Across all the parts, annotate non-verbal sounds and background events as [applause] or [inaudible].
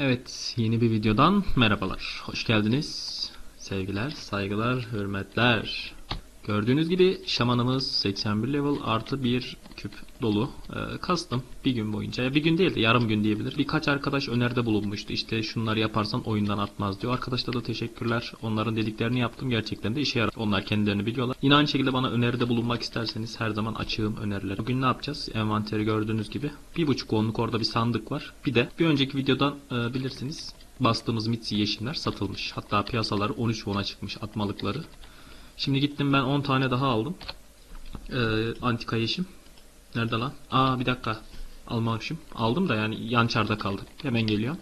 Evet, yeni bir videodan merhabalar. Hoş geldiniz. Sevgiler, saygılar, hürmetler. Gördüğünüz gibi şamanımız 81 level artı bir küp dolu. Ee, kastım bir gün boyunca. Ya Bir gün değil de yarım gün diyebilir. Birkaç arkadaş öneride bulunmuştu. İşte şunları yaparsan oyundan atmaz diyor. Arkadaşlara da teşekkürler. Onların dediklerini yaptım. Gerçekten de işe yarar. Onlar kendilerini biliyorlar. Yine aynı şekilde bana öneride bulunmak isterseniz her zaman açığım öneriler. Bugün ne yapacağız? Envanteri gördüğünüz gibi. Bir buçuk onluk orada bir sandık var. Bir de bir önceki videodan e, bilirsiniz bastığımız Mitsi yeşimler satılmış. Hatta piyasaları 13 won'a çıkmış atmalıkları. Şimdi gittim ben 10 tane daha aldım. Ee, antika yeşim. Nerede lan? Aa bir dakika. Almamışım. Aldım da yani yan çarda kaldı. Hemen geliyor.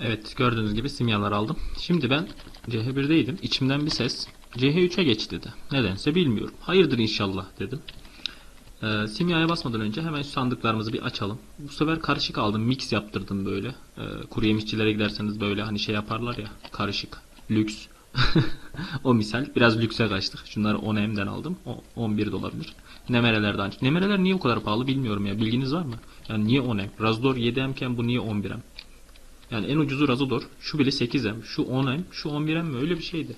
Evet gördüğünüz gibi simyalar aldım. Şimdi ben CH1'deydim. İçimden bir ses CH3'e geç dedi. Nedense bilmiyorum. Hayırdır inşallah dedim. Ee, simyaya basmadan önce hemen şu sandıklarımızı bir açalım. Bu sefer karışık aldım. Mix yaptırdım böyle. Ee, kuru yemişçilere giderseniz böyle hani şey yaparlar ya. Karışık. Lüks. [laughs] o misal. Biraz lükse kaçtık. Şunları 10M'den aldım. O 11 de olabilir. Nemerelerden. Nemereler niye bu kadar pahalı bilmiyorum ya. Bilginiz var mı? Yani niye 10M? Razador 7M iken bu niye 11M? Yani en ucuzu Razador. Şu bile 8M. Şu 10M. Şu 11M mi? Öyle bir şeydi.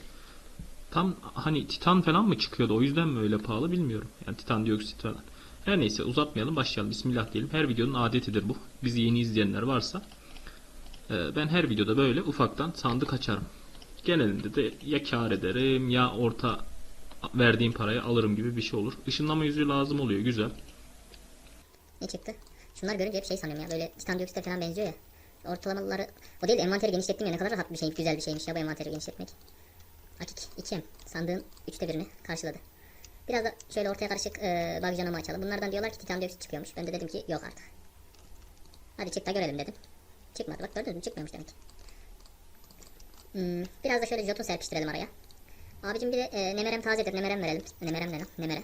Tam hani titan falan mı çıkıyordu? O yüzden mi öyle pahalı bilmiyorum. Yani titan dioksit falan. Her neyse uzatmayalım başlayalım. Bismillah diyelim. Her videonun adetidir bu. Bizi yeni izleyenler varsa e, ben her videoda böyle ufaktan sandık açarım. Genelinde de ya kar ederim ya orta verdiğim parayı alırım gibi bir şey olur. Işınlama yüzüğü lazım oluyor. Güzel. Ne çıktı? Şunlar görünce hep şey sanıyorum ya böyle titan dioksite falan benziyor ya. Ortalamaları o değil de envanteri genişlettim ya ne kadar rahat bir şey güzel bir şeymiş ya bu envanteri genişletmek. Akik 2M sandığın üçte birini karşıladı. Biraz da şöyle ortaya karışık e, bagjanamı açalım. Bunlardan diyorlar ki titan dioksit çıkıyormuş. Ben de dedim ki yok artık. Hadi çık da görelim dedim. Çıkmadı bak gördünüz mü çıkmıyormuş demek. Hmm, biraz da şöyle joto serpiştirelim araya. Abicim bir de e, nemerem tazedir. Nemerem verelim. Nemerem ne lan? Nemere.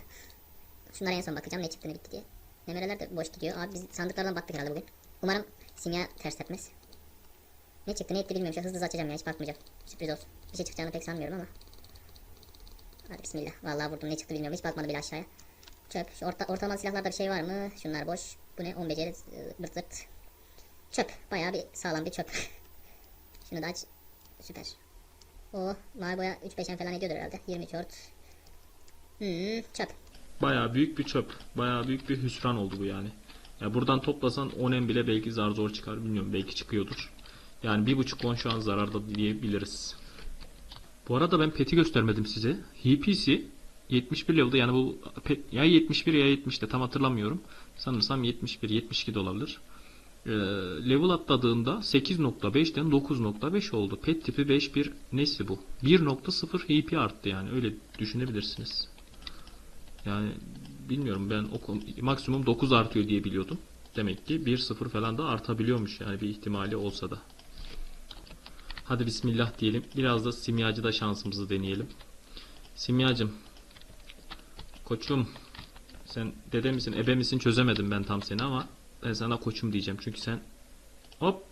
Şunlara en son bakacağım ne çıktı ne bitti diye. Nemereler de boş gidiyor. Abi biz sandıklardan baktık herhalde bugün. Umarım simya ters tepmez. Ne çıktı ne etti bilmiyorum. Şöyle hızlı hızlı açacağım ya hiç bakmayacağım. Sürpriz olsun. Bir şey çıkacağını pek sanmıyorum ama. Hadi bismillah. Vallahi vurdum ne çıktı bilmiyorum. Hiç bakmadım bile aşağıya. Çöp. Şu orta, ortalama silahlarda bir şey var mı? Şunlar boş. Bu ne? 10 beceri e, bırt bırt. Çöp. Bayağı bir sağlam bir çöp. [laughs] Şunu da aç. Süper. O mavi boya 3-5 falan ediyordur herhalde. 20 short. Hmm, çöp. Bayağı büyük bir çöp. Bayağı büyük bir hüsran oldu bu yani. Ya buradan toplasan 10M bile belki zar zor çıkar bilmiyorum. Belki çıkıyordur. Yani bir buçuk won şu an zararda diyebiliriz. Bu arada ben pet'i göstermedim size. HP'si 71 level'da yani bu pet ya 71 ya 70'te tam hatırlamıyorum. Sanırsam 71 72 de olabilir. Ee, level atladığında 8.5'ten 9.5 oldu. Pet tipi 5 bir nesi bu? 1.0 HP arttı yani öyle düşünebilirsiniz. Yani bilmiyorum ben o maksimum 9 artıyor diye biliyordum. Demek ki 1.0 falan da artabiliyormuş yani bir ihtimali olsa da. Hadi bismillah diyelim. Biraz da simyacıda şansımızı deneyelim. Simyacım. Koçum. Sen dede misin, ebe misin çözemedim ben tam seni ama ben sana koçum diyeceğim. Çünkü sen hop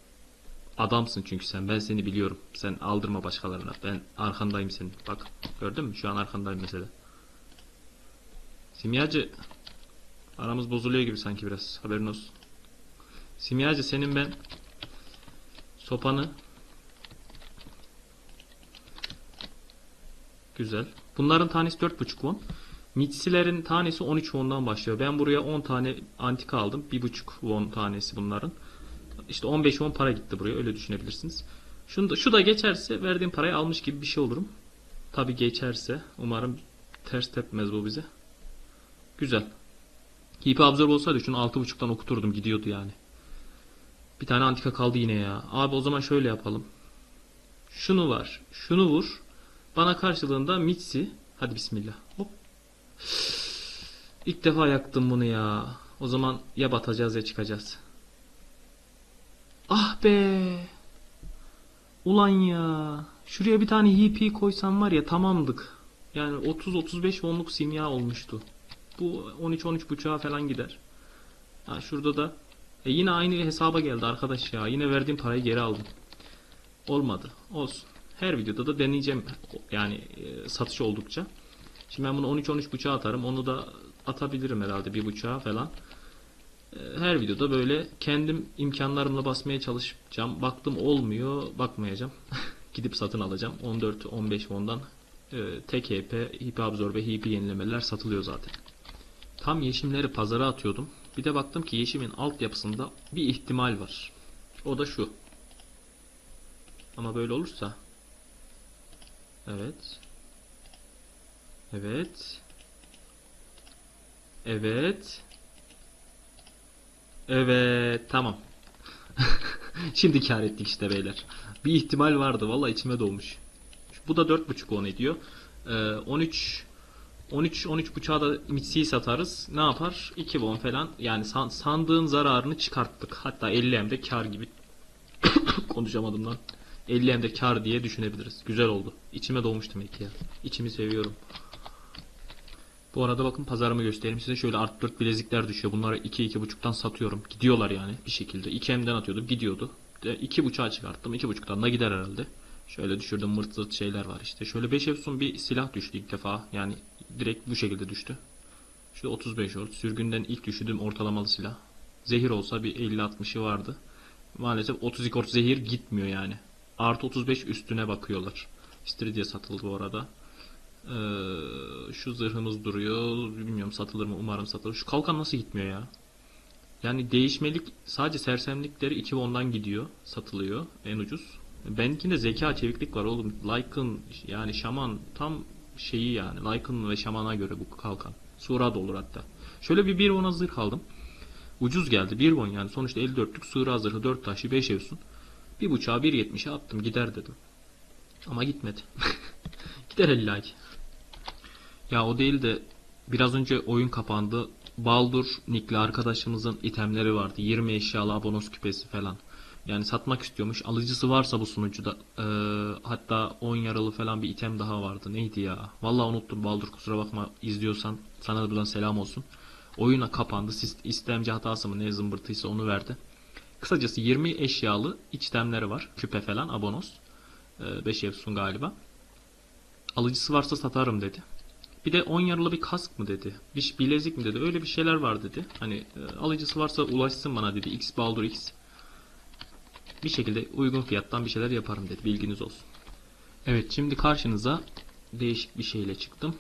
adamsın çünkü sen. Ben seni biliyorum. Sen aldırma başkalarına. Ben arkandayım senin. Bak gördün mü? Şu an arkandayım mesela. Simyacı aramız bozuluyor gibi sanki biraz. Haberin olsun. Simyacı senin ben sopanı Güzel. Bunların tanesi 4.5 won. Mitsilerin tanesi 13 won'dan başlıyor. Ben buraya 10 tane antika aldım. 1.5 won tanesi bunların. İşte 15 won para gitti buraya. Öyle düşünebilirsiniz. Şunu da, şu da geçerse verdiğim parayı almış gibi bir şey olurum. Tabi geçerse. Umarım ters tepmez bu bize. Güzel. Hipi absorb olsaydı şunu 6.5'tan okuturdum. Gidiyordu yani. Bir tane antika kaldı yine ya. Abi o zaman şöyle yapalım. Şunu var. Şunu vur. Bana karşılığında Mitsi. Hadi bismillah. İlk defa yaktım bunu ya. O zaman ya batacağız ya çıkacağız. Ah be. Ulan ya. Şuraya bir tane HP koysam var ya tamamdık. Yani 30-35 wonluk simya olmuştu. Bu 13-13 buçuğa falan gider. Ha şurada da e yine aynı hesaba geldi arkadaş ya. Yine verdiğim parayı geri aldım. Olmadı. Olsun. Her videoda da deneyeceğim. Yani e, satış oldukça. Şimdi ben bunu 13-13 buçuğa atarım. Onu da atabilirim herhalde bir buçuğa falan. E, Her videoda böyle kendim imkanlarımla basmaya çalışacağım. Baktım olmuyor, bakmayacağım. [laughs] Gidip satın alacağım. 14-15 won'dan e, tek HP, HP Absorb ve HP yenilemeler satılıyor zaten. Tam yeşimleri pazara atıyordum. Bir de baktım ki yeşimin altyapısında bir ihtimal var. O da şu. Ama böyle olursa Evet. Evet. Evet. Evet. Tamam. [laughs] Şimdi kar ettik işte beyler. Bir ihtimal vardı. Valla içime dolmuş. Bu da 4.5 won ediyor. Ee, 13 13 13 buçuğa da mitsiyi satarız. Ne yapar? 2 won falan. Yani san- sandığın zararını çıkarttık. Hatta 50 hem de kar gibi [coughs] konuşamadım lan. 50 hem de kar diye düşünebiliriz. Güzel oldu. İçime dolmuş demek ki ya. İçimi seviyorum. Bu arada bakın pazarımı göstereyim size. Şöyle art 4 bilezikler düşüyor. Bunları 2 2.5'tan satıyorum. Gidiyorlar yani bir şekilde. 2 M'den atıyordum. Gidiyordu. 2.5'a çıkarttım. 2.5'tan da gider herhalde. Şöyle düşürdüm mırt zırt şeyler var işte. Şöyle 5 Efsun bir silah düştü ilk defa. Yani direkt bu şekilde düştü. Şurada 35 volt. Sürgünden ilk düşürdüğüm ortalamalı silah. Zehir olsa bir 50-60'ı vardı. Maalesef 32 ort zehir gitmiyor yani. Artı 35 üstüne bakıyorlar. İstiridye satıldı bu arada. Ee, şu zırhımız duruyor. Bilmiyorum satılır mı? Umarım satılır. Şu kalkan nasıl gitmiyor ya? Yani değişmelik sadece sersemlikleri 2 won'dan gidiyor. Satılıyor en ucuz. Benimkinde zeka çeviklik var oğlum. Lycan yani şaman tam şeyi yani. Lycan ve şamana göre bu kalkan. Sura da olur hatta. Şöyle bir 1 won'a zırh aldım. Ucuz geldi. 1 won yani. Sonuçta 54'lük sığır zırhı 4 taşı 5 evsun. Bir buçuğa 1.70'e attım gider dedim. Ama gitmedi. [laughs] gider illa ki. Ya o değil de biraz önce oyun kapandı. Baldur Nick'li arkadaşımızın itemleri vardı. 20 eşyalı abonos küpesi falan. Yani satmak istiyormuş. Alıcısı varsa bu sunucuda eee, hatta 10 yaralı falan bir item daha vardı. Neydi ya? Vallahi unuttum Baldur kusura bakma izliyorsan sana da buradan selam olsun. Oyuna kapandı. İstemci hatası mı ne zımbırtıysa onu verdi. Kısacası 20 eşyalı içtemleri var. Küpe falan abonos. 5 efsun galiba. Alıcısı varsa satarım dedi. Bir de 10 yarılı bir kask mı dedi. Bir bilezik mi dedi. Öyle bir şeyler var dedi. Hani e, alıcısı varsa ulaşsın bana dedi. X Baldur X. Bir şekilde uygun fiyattan bir şeyler yaparım dedi. Bilginiz olsun. Evet şimdi karşınıza değişik bir şeyle çıktım.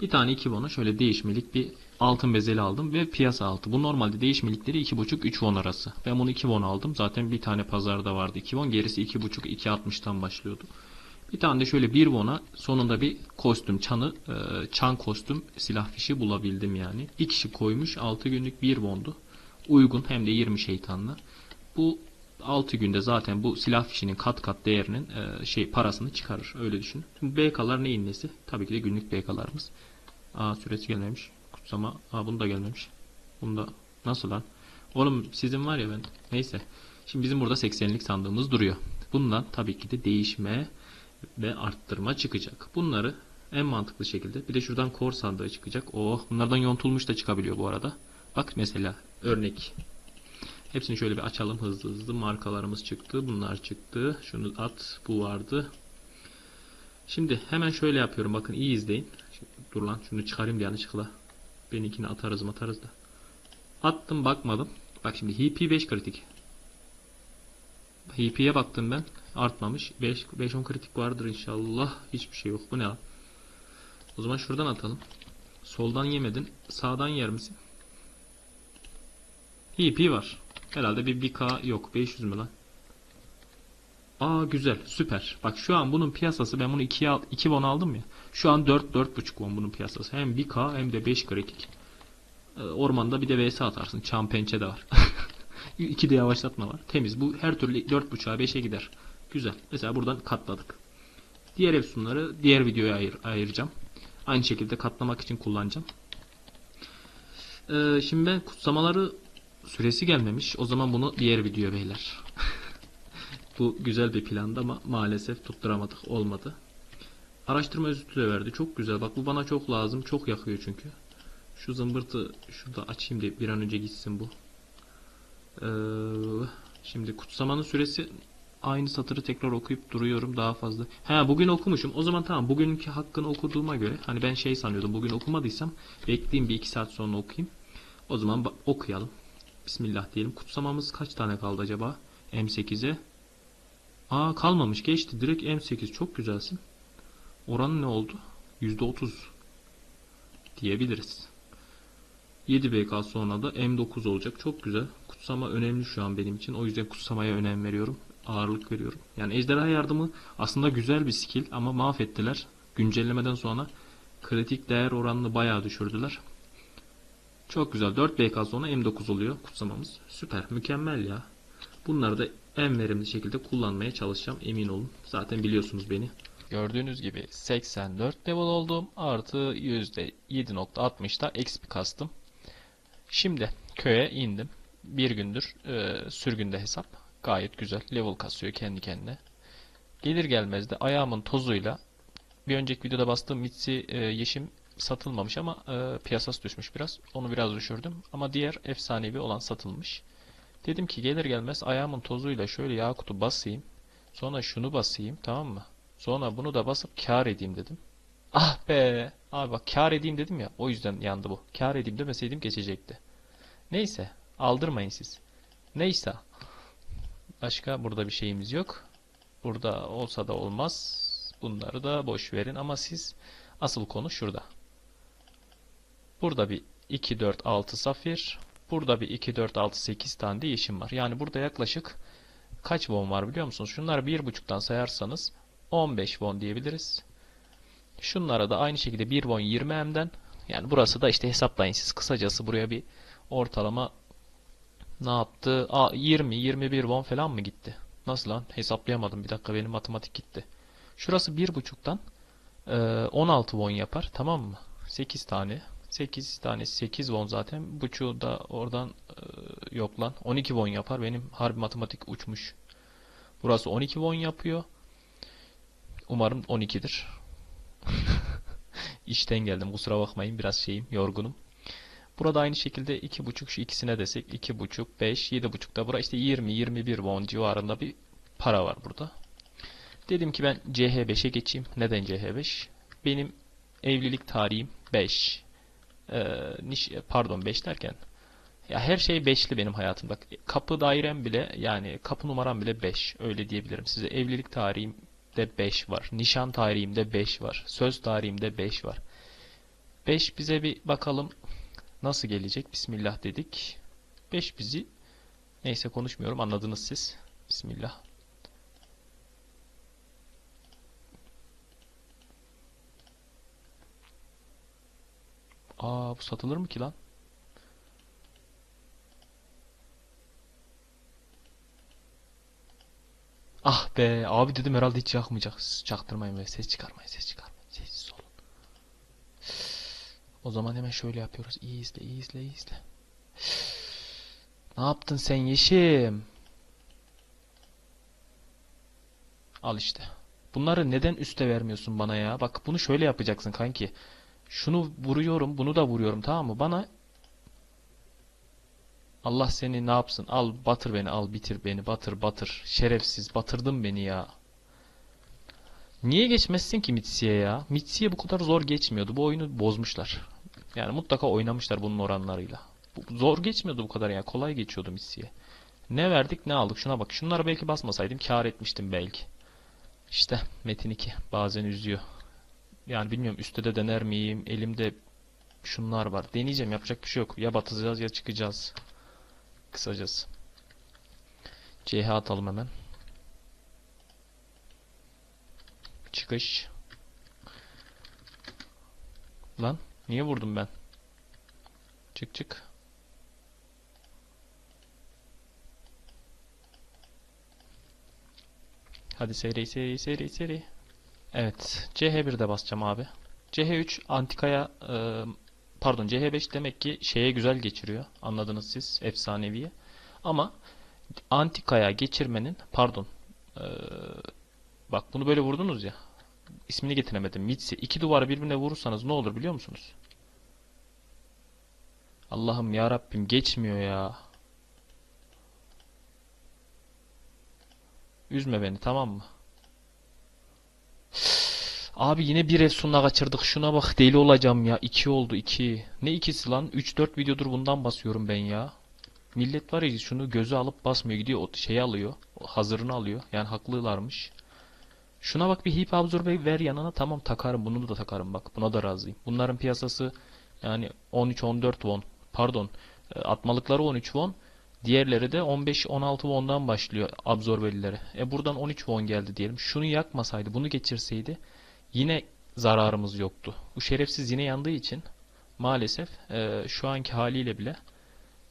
Bir tane 2 won'a şöyle değişmelik bir altın bezeli aldım ve piyasa altı. Bu normalde değişmelikleri 2.5-3 won arası. Ben bunu 2 won aldım. Zaten bir tane pazarda vardı 2 won. Gerisi 2.5-2.60'tan başlıyordu. Bir tane de şöyle 1 won'a sonunda bir kostüm çanı, e, çan kostüm silah fişi bulabildim yani. Bir kişi koymuş 6 günlük 1 won'du. Uygun hem de 20 şeytanlı. Bu 6 günde zaten bu silah fişinin kat kat değerinin e, şey parasını çıkarır. Öyle düşün. Şimdi BK'lar neyin nesi? Tabii ki de günlük BK'larımız. Aa süresi gelmemiş. Kutsama. Aa bunu da gelmemiş. Bunda nasıl lan? Oğlum sizin var ya ben. Neyse. Şimdi bizim burada 80'lik sandığımız duruyor. Bundan tabii ki de değişme ve arttırma çıkacak. Bunları en mantıklı şekilde bir de şuradan kor sandığı çıkacak. Oh bunlardan yontulmuş da çıkabiliyor bu arada. Bak mesela örnek. Hepsini şöyle bir açalım hızlı hızlı. Markalarımız çıktı. Bunlar çıktı. Şunu at. Bu vardı. Şimdi hemen şöyle yapıyorum. Bakın iyi izleyin. Şimdi, dur lan şunu çıkarayım da yanlışlıkla. Benimkini atarız mı atarız da. Attım bakmadım. Bak şimdi HP 5 kritik. HP'ye baktım ben. Artmamış. 5 5-10 kritik vardır inşallah. Hiçbir şey yok. Bu ne lan? O zaman şuradan atalım. Soldan yemedin. Sağdan yer misin? HP var. Herhalde bir 1K yok. 500 mü lan? Aa güzel. Süper. Bak şu an bunun piyasası ben bunu 2'ye al, 2 won aldım ya. Şu an 4 4.5 won bunun piyasası. Hem 1K hem de 5 kritik. Ee, Ormanda bir de VS atarsın. Çam pençe de var. [laughs] 2 de yavaşlatma var. Temiz. Bu her türlü 4.5'a 5'e gider. Güzel. Mesela buradan katladık. Diğer efsunları diğer videoya ayır, ayıracağım. Aynı şekilde katlamak için kullanacağım. Ee, şimdi ben kutsamaları süresi gelmemiş. O zaman bunu diğer video beyler. [laughs] Bu güzel bir plandı ama maalesef tutturamadık. Olmadı. Araştırma özütü de verdi. Çok güzel. Bak bu bana çok lazım. Çok yakıyor çünkü. Şu zımbırtı şurada açayım da bir an önce gitsin bu. Ee, şimdi kutsamanın süresi aynı satırı tekrar okuyup duruyorum daha fazla. Ha bugün okumuşum. O zaman tamam bugünkü hakkını okuduğuma göre hani ben şey sanıyordum bugün okumadıysam bekleyeyim bir iki saat sonra okuyayım. O zaman okuyalım. Bismillah diyelim. Kutsamamız kaç tane kaldı acaba? M8'e. Aa kalmamış geçti. Direkt M8 çok güzelsin. Oranı ne oldu? %30 diyebiliriz. 7 BK sonra da M9 olacak. Çok güzel. Kutsama önemli şu an benim için. O yüzden kutsamaya önem veriyorum. Ağırlık veriyorum. Yani ejderha yardımı aslında güzel bir skill ama mahvettiler. Güncellemeden sonra kritik değer oranını bayağı düşürdüler. Çok güzel. 4 BK sonra M9 oluyor kutsamamız. Süper. Mükemmel ya. Bunları da en verimli şekilde kullanmaya çalışacağım. Emin olun. Zaten biliyorsunuz beni. Gördüğünüz gibi 84 level oldum. Artı %7.60'da XP kastım. Şimdi köye indim. Bir gündür e, sürgünde hesap. Gayet güzel. Level kasıyor kendi kendine. Gelir gelmez de ayağımın tozuyla bir önceki videoda bastığım Mitsi e, Yeşim satılmamış ama e, piyasası düşmüş biraz. Onu biraz düşürdüm. Ama diğer efsanevi olan satılmış. Dedim ki gelir gelmez ayağımın tozuyla şöyle Yakut'u basayım. Sonra şunu basayım tamam mı? Sonra bunu da basıp kar edeyim dedim. Ah be! Abi bak kar edeyim dedim ya. O yüzden yandı bu. Kar edeyim demeseydim geçecekti. Neyse. Aldırmayın siz. Neyse. Başka burada bir şeyimiz yok. Burada olsa da olmaz. Bunları da boş verin ama siz asıl konu şurada. Burada bir 2 4 6 safir. Burada bir 2 4 6 8 tane de var. Yani burada yaklaşık kaç won var biliyor musunuz? Şunları 1.5'tan sayarsanız 15 won diyebiliriz. Şunlara da aynı şekilde 1 won 20 M'den. Yani burası da işte hesaplayın siz kısacası buraya bir ortalama ne yaptı? Aa, 20 21 won falan mı gitti? Nasıl lan? Hesaplayamadım. Bir dakika benim matematik gitti. Şurası 1.5'tan e, 16 won yapar. Tamam mı? 8 tane. 8 tane 8 won zaten. Buçuğu da oradan e, yok lan. 12 won yapar. Benim harbi matematik uçmuş. Burası 12 won yapıyor. Umarım 12'dir. [laughs] İşten geldim. Kusura bakmayın. Biraz şeyim. Yorgunum. Burada aynı şekilde 2.5 şu ikisine desek 2.5 5 7.5 da bura işte 20 21 won civarında bir para var burada. Dedim ki ben CH5'e geçeyim. Neden CH5? Benim evlilik tarihim 5. Ee, niş, pardon 5 derken ya her şey 5'li benim hayatımda. Kapı dairem bile yani kapı numaram bile 5. Öyle diyebilirim size. Evlilik tarihimde 5 var. Nişan tarihimde 5 var. Söz tarihimde 5 var. 5 bize bir bakalım nasıl gelecek. Bismillah dedik. 5 bizi neyse konuşmuyorum anladınız siz. Bismillah. Aa bu satılır mı ki lan? Ah be abi dedim herhalde hiç yakmayacak. Çaktırmayın ve ses çıkarmayın ses çıkarmayın. O zaman hemen şöyle yapıyoruz. İyi izle iyi izle iyi izle. Ne yaptın sen Yeşim? Al işte. Bunları neden üste vermiyorsun bana ya? Bak bunu şöyle yapacaksın kanki. Şunu vuruyorum, bunu da vuruyorum tamam mı? Bana Allah seni ne yapsın? Al batır beni, al bitir beni, batır batır. Şerefsiz, batırdın beni ya. Niye geçmezsin ki Mitsi'ye ya? Mitsi'ye bu kadar zor geçmiyordu. Bu oyunu bozmuşlar. Yani mutlaka oynamışlar bunun oranlarıyla. Zor geçmiyordu bu kadar ya. Kolay geçiyordu Mitsi'ye. Ne verdik ne aldık? Şuna bak. Şunlara belki basmasaydım kâr etmiştim belki. İşte Metin 2 bazen üzüyor. Yani bilmiyorum üstte de dener miyim? Elimde şunlar var. Deneyeceğim yapacak bir şey yok. Ya batacağız ya çıkacağız. Kısacası. CH atalım hemen. Çıkış. Lan niye vurdum ben? Çık çık. Hadi seri seri seri seri. Evet. CH1'de basacağım abi. CH3 antikaya e, pardon CH5 demek ki şeye güzel geçiriyor. Anladınız siz efsaneviye. Ama antikaya geçirmenin pardon e, bak bunu böyle vurdunuz ya. İsmini getiremedim. Mitsi. İki duvarı birbirine vurursanız ne olur biliyor musunuz? Allah'ım ya Rabbim geçmiyor ya. Üzme beni tamam mı? Abi yine bir Efsun'la kaçırdık. Şuna bak deli olacağım ya. 2 oldu 2. Ne ikisi lan? 3-4 videodur bundan basıyorum ben ya. millet var ya şunu göze alıp basmıyor gidiyor şeyi alıyor. hazırını alıyor. Yani haklılarmış. Şuna bak bir hip absorbe ver yanına tamam takarım bunu da takarım bak buna da razıyım. Bunların piyasası yani 13-14 won pardon e, atmalıkları 13 won diğerleri de 15-16 won'dan başlıyor absorbelileri. E buradan 13 won geldi diyelim. Şunu yakmasaydı bunu geçirseydi yine zararımız yoktu. Bu şerefsiz yine yandığı için maalesef e, şu anki haliyle bile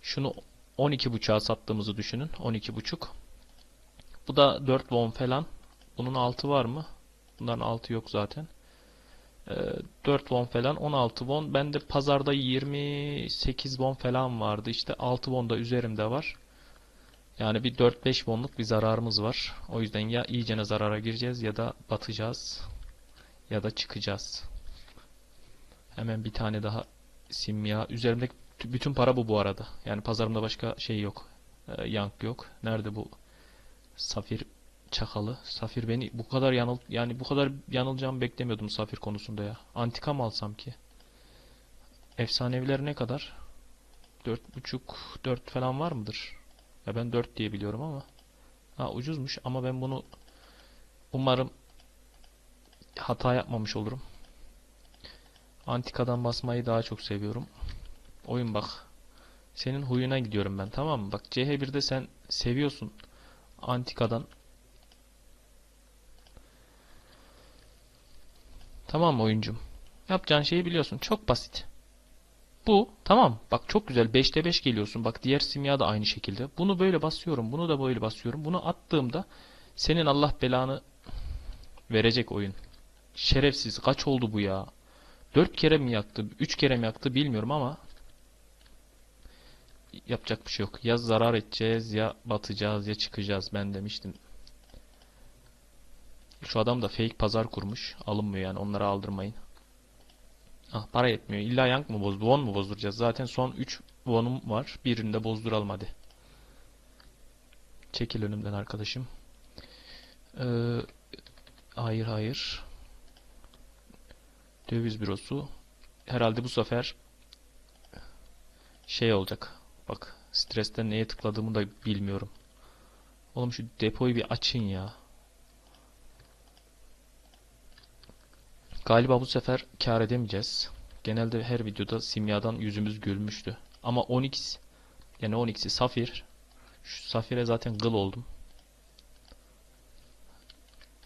şunu 12.5'a sattığımızı düşünün. 12.5. Bu da 4 won falan. Bunun altı var mı? Bunların altı yok zaten. Ee, 4 won falan 16 won. Bende pazarda 28 won falan vardı. İşte 6 won da üzerimde var. Yani bir 4-5 wonluk bir zararımız var. O yüzden ya iyicene zarara gireceğiz ya da batacağız ya da çıkacağız. Hemen bir tane daha simya. Üzerimdeki bütün para bu bu arada. Yani pazarımda başka şey yok. Ee, yank yok. Nerede bu safir çakalı? Safir beni bu kadar yanıl yani bu kadar yanılacağımı beklemiyordum safir konusunda ya. Antika mı alsam ki? Efsaneviler ne kadar? 4.5 4 falan var mıdır? Ya ben 4 diye biliyorum ama. Ha ucuzmuş ama ben bunu umarım hata yapmamış olurum. Antikadan basmayı daha çok seviyorum. Oyun bak. Senin huyuna gidiyorum ben tamam mı? Bak CH1'de sen seviyorsun antikadan. Tamam oyuncum? Yapacağın şeyi biliyorsun. Çok basit. Bu tamam. Bak çok güzel. 5'te 5 geliyorsun. Bak diğer simya da aynı şekilde. Bunu böyle basıyorum. Bunu da böyle basıyorum. Bunu attığımda senin Allah belanı verecek oyun. Şerefsiz. Kaç oldu bu ya? 4 kere mi yaktı? 3 kere mi yaktı bilmiyorum ama yapacak bir şey yok. Ya zarar edeceğiz ya batacağız ya çıkacağız. Ben demiştim. Şu adam da fake pazar kurmuş. Alınmıyor yani. Onları aldırmayın. Ah para yetmiyor. İlla yank mı boz, won mu bozduracağız? Zaten son 3 won'um var. Birini de bozduralım hadi. Çekil önümden arkadaşım. Ee, hayır hayır. Döviz bürosu. Herhalde bu sefer şey olacak. Bak stresten neye tıkladığımı da bilmiyorum. Oğlum şu depoyu bir açın ya. Galiba bu sefer kar edemeyeceğiz. Genelde her videoda simyadan yüzümüz gülmüştü. Ama Onyx yani Onyx'i Safir şu Safir'e zaten gıl oldum.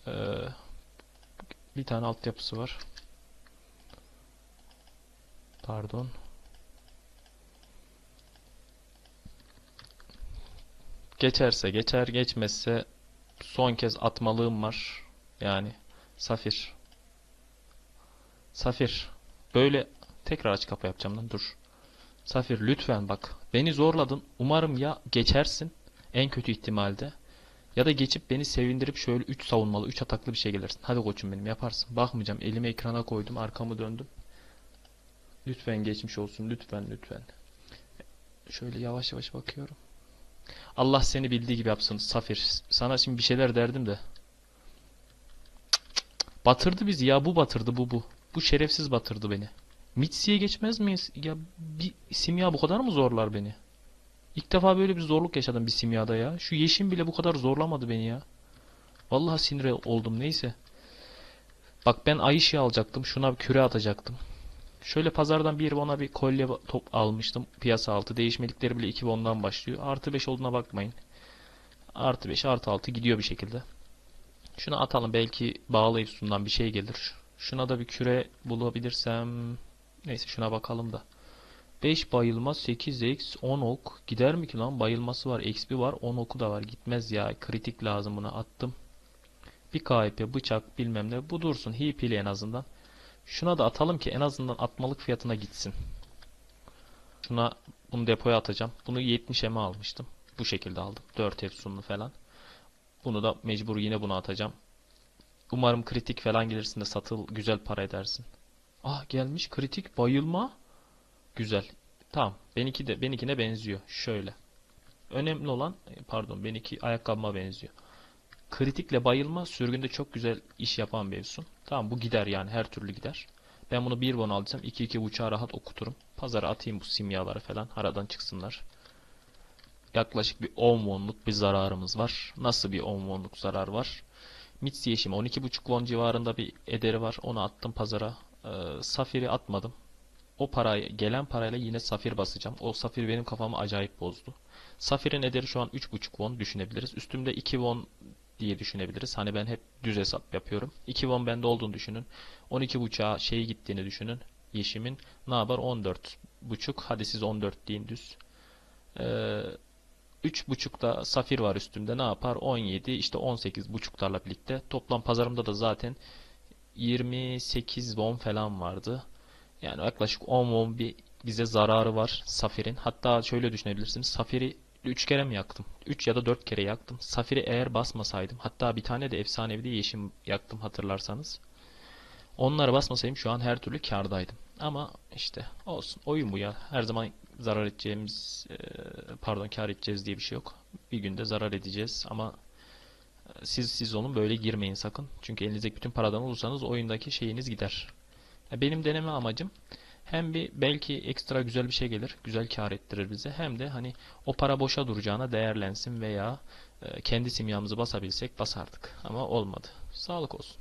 Ee, bir tane altyapısı var. Pardon. Geçerse geçer, geçmezse son kez atmalığım var. Yani Safir. Safir. Böyle tekrar aç kapa yapacağım lan dur. Safir lütfen bak. Beni zorladın. Umarım ya geçersin en kötü ihtimalde. Ya da geçip beni sevindirip şöyle 3 savunmalı, 3 ataklı bir şey gelirsin. Hadi koçum benim yaparsın. Bakmayacağım. Elimi ekrana koydum, arkamı döndüm. Lütfen geçmiş olsun. Lütfen, lütfen. Şöyle yavaş yavaş bakıyorum. Allah seni bildiği gibi yapsın Safir. Sana şimdi bir şeyler derdim de. Batırdı bizi ya bu batırdı bu bu. Bu şerefsiz batırdı beni. Mitsi'ye geçmez miyiz? Ya bir simya bu kadar mı zorlar beni? İlk defa böyle bir zorluk yaşadım bir simyada ya. Şu yeşim bile bu kadar zorlamadı beni ya. Vallahi sinir oldum neyse. Bak ben ay ışığı alacaktım. Şuna bir küre atacaktım. Şöyle pazardan bir bona bir kolye top almıştım. Piyasa altı. Değişmelikleri bile 2 bondan başlıyor. Artı 5 olduğuna bakmayın. Artı 5 artı 6 gidiyor bir şekilde. Şunu atalım. Belki bağlayıp sundan bir şey gelir. Şuna da bir küre bulabilirsem. Neyse şuna bakalım da. 5 bayılma 8 x 10 ok. Gider mi ki lan? Bayılması var. XP var. 10 oku da var. Gitmez ya. Kritik lazım buna. Attım. Bir KP bıçak bilmem ne. Bu dursun. HP ile en azından. Şuna da atalım ki en azından atmalık fiyatına gitsin. Şuna bunu depoya atacağım. Bunu 70 eme almıştım. Bu şekilde aldım. 4 efsunlu falan. Bunu da mecbur yine buna atacağım. Umarım kritik falan gelirsin de satıl güzel para edersin. Ah gelmiş kritik bayılma. Güzel. Tamam. Benimki de benimkine benziyor. Şöyle. Önemli olan pardon benimki ayakkabıma benziyor. Kritikle bayılma sürgünde çok güzel iş yapan bir efsun. Tamam bu gider yani her türlü gider. Ben bunu 1 bon aldıysam 2 2 buçuğa rahat okuturum. Pazara atayım bu simyaları falan. Aradan çıksınlar. yaklaşık bir 10 wonluk bir zararımız var. Nasıl bir 10 wonluk zarar var? Mitsi Yeşim 12.5 won civarında bir ederi var. Onu attım pazara. Ee, Safir'i atmadım. O parayı gelen parayla yine Safir basacağım. O Safir benim kafamı acayip bozdu. Safir'in ederi şu an 3.5 won düşünebiliriz. Üstümde 2 won diye düşünebiliriz. Hani ben hep düz hesap yapıyorum. 2 won bende olduğunu düşünün. 12.5'a şeyi gittiğini düşünün. Yeşimin ne yapar? 14 buçuk. Hadi siz 14 deyin düz. Ee, 3.5'da safir var üstümde ne yapar? 17 işte 18 buçuklarla birlikte. Toplam pazarımda da zaten 28 won falan vardı. Yani yaklaşık 10 won bir bize zararı var safirin. Hatta şöyle düşünebilirsiniz. Safiri 3 kere mi yaktım? 3 ya da 4 kere yaktım. Safiri eğer basmasaydım hatta bir tane de efsanevi de yeşim yaktım hatırlarsanız. Onlara basmasaydım şu an her türlü kârdaydım. Ama işte olsun. Oyun bu ya. Her zaman zarar edeceğimiz e, pardon kâr edeceğiz diye bir şey yok. Bir günde zarar edeceğiz ama e, siz siz olun böyle girmeyin sakın. Çünkü elinizdeki bütün paradan olursanız oyundaki şeyiniz gider. Benim deneme amacım hem bir belki ekstra güzel bir şey gelir, güzel kâr ettirir bize. Hem de hani o para boşa duracağına değerlensin veya e, kendi simyamızı basabilsek basardık. Ama olmadı. Sağlık olsun.